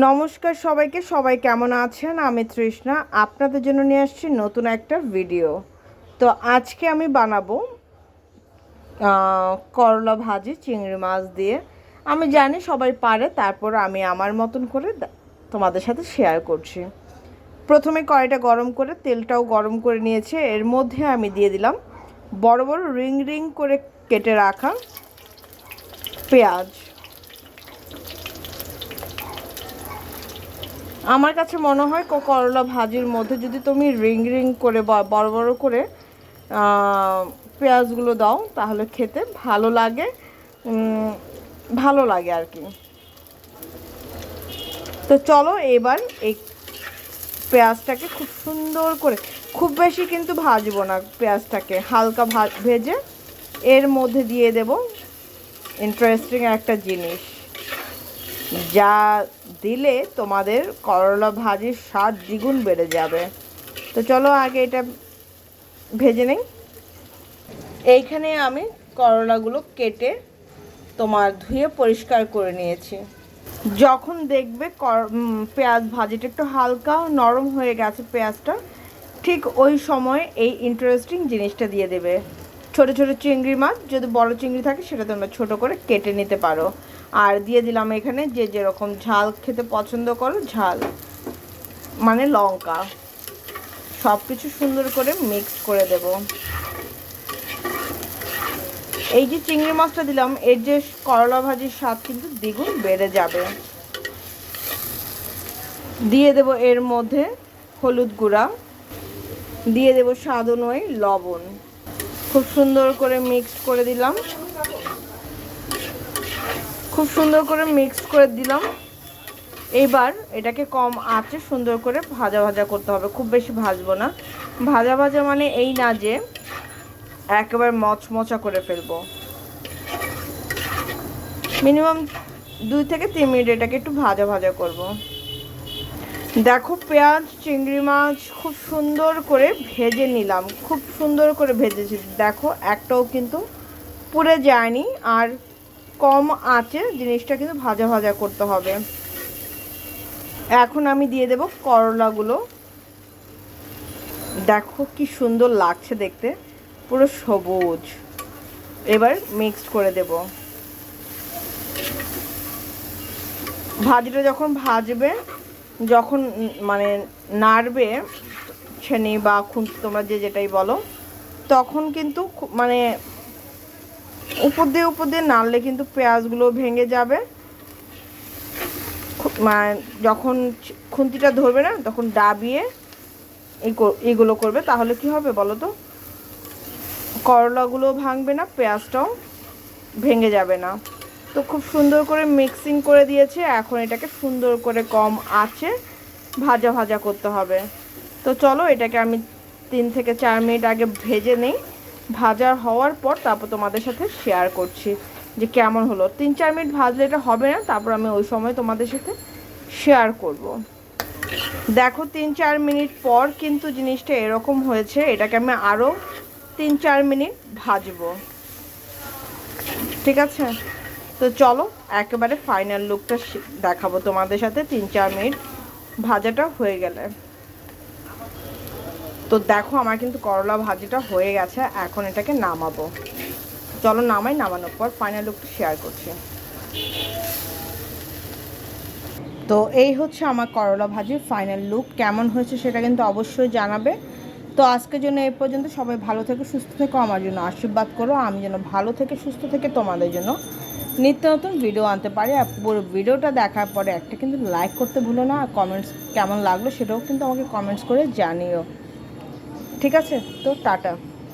নমস্কার সবাইকে, সবাই কেমন আছেন? আমি তৃষ্ণা, আপনাদের জন্য নিয়ে আসছি নতুন একটা ভিডিও তো আজকে আমি বানাবো করলা ভাজি, চিংড়ি মাছ দিয়ে। আমি জানি সবাই পারে, তারপর আমি আমার মতন করে তোমাদের সাথে শেয়ার করছি। প্রথমে কড়াইটা গরম করে, তেলটাও গরম করে নিয়েছে। এর মধ্যে আমি দিয়ে দিলাম বড় বড় রিং রিং করে কেটে রাখা পেঁয়াজ। আমার কাছে মনে হয় করলা ভাজির মধ্যে যদি তুমি রিং রিং করে বড় বড় করে পেঁয়াজগুলো দাও, তাহলে খেতে ভালো লাগে ভালো লাগে আর কি। তো চলো এবার এই পেঁয়াজটাকে খুব সুন্দর করে, খুব বেশি কিন্তু ভাজবো না পেঁয়াজটাকে, হালকা ভেজে এর মধ্যে দিয়ে দেব ইন্টারেস্টিং একটা জিনিস। যা দিলে তোমাদের করলা ভাজির স্বাদ দ্বিগুণ বেড়ে যাবে। তো চলো আগে এটা ভেজে নেই। এইখানে আমি করলাগুলো কেটে তোমার ধুয়ে পরিষ্কার করে নিয়েছি। যখন দেখবে পেঁয়াজ ভাজিটা একটু হালকা নরম হয়ে গেছে পেঁয়াজটা, ঠিক ওই সময় এই ইন্টারেস্টিং জিনিসটা দিয়ে দেবে। ছোট ছোট চিংড়ি মাছ, যদি বড় চিংড়ি থাকে সেটা তোমরা ছোট করে কেটে নিতে পারো। আর দিয়ে দিলাম এখানে যে যেরকম ঝাল খেতে পছন্দ করো, ঝাল। মানে লঙ্কা। সব কিছু সুন্দর করে মিক্স করে দেব। এই যে চিংড়ি মাছটা দিলাম, এর যে করলা ভাজির স্বাদ কিন্তু দ্বিগুণ বেড়ে যাবে। দিয়ে দেব এর মধ্যে হলুদ গুঁড়া। দিয়ে দেব স্বাদ অনুযায়ী লবণ। খুব সুন্দর করে মিক্স করে দিলাম। খুব সুন্দর করে মিক্স করে দিলাম। এইবার এটাকে কম আঁচে সুন্দর করে ভাজা ভাজা করতে হবে, খুব বেশি ভাজবো না। ভাজা ভাজা মানে এই না যে একেবারে মচমচা করে ফেলব। মিনিমাম দুই থেকে তিন মিনিট এটাকে একটু ভাজা ভাজা করব। দেখো পেঁয়াজ, চিংড়ি মাছ খুব সুন্দর করে ভেজে নিলাম, খুব সুন্দর করে ভেজেছি। দেখো একটাও কিন্তু পুড়ে যায়নি, আর কম আঁচে জিনিসটা কিন্তু ভাজা ভাজা করতে হবে। এখন আমি দিয়ে দেব করলাগুলো। দেখো কি সুন্দর লাগছে দেখতে, পুরো সবুজ। এবার মিক্সড করে দেব। ভাজিটা যখন ভাজবে, যখন মানে নাড়বে, ছেনি বা খুন তোমরা যে যেটাই বলো, তখন কিন্তু মানে উপর দিয়ে উপর দিয়ে নাড়লে কিন্তু পেঁয়াজগুলো ভেঙে যাবে। মানে যখন খুন্তিটা ধরবে না, তখন ডাবিয়ে এগুলো করবে। তাহলে কি হবে বলো তো? করলাগুলো ভাঙবে না, পেঁয়াজটাও ভেঙে যাবে না। তো খুব সুন্দর করে মিক্সিং করে দিয়েছে। এখন এটাকে সুন্দর করে কম আঁচে ভাজা ভাজা করতে হবে। তো চলো এটাকে আমি তিন থেকে চার মিনিট আগে ভেজে নেই। ভাজা হওয়ার পর তারপর তোমাদের সাথে শেয়ার করছি যে কেমন হলো। তিন, চার মিনিট ভাজলে এটা হবে না, তারপর আমি ওই সময় তোমাদের সাথে শেয়ার করব। দেখো, তিন, চার মিনিট পর কিন্তু জিনিসটা এরকম হয়েছে, এটাকে আমি আরও তিন, চার মিনিট ভাজবো। ঠিক আছে? তো চলো, একেবারে ফাইনাল লুকটা দেখাবো তোমাদের সাথে, তিন, চার মিনিট ভাজাটা হয়ে গেলে। তো দেখো আমার কিন্তু করলা ভাজিটা হয়ে গেছে, এখন এটাকে নামাবো। চলো নামাই, নামানোর পর ফাইনাল লুকটা শেয়ার করছি। তো এই হচ্ছে আমার করলা ভাজির ফাইনাল লুক কেমন হয়েছে সেটা কিন্তু অবশ্যই জানাবে। তো আজকের জন্য এই পর্যন্ত, সবাই ভালো থেকে, সুস্থ থেকো, আমার জন্য আশীর্বাদ করো, আমি যেন ভালো থেকে সুস্থ থেকে তোমাদের জন্য নিত্য নতুন ভিডিও আনতে পারি। আর পুরো ভিডিওটা দেখার পরে একটা কিন্তু লাইক করতে ভুলো না, আর কমেন্টস কেমন লাগল সেটাও কিন্তু আমাকে কমেন্টস করে জানিও। ঠিক আছে? তো টাটা।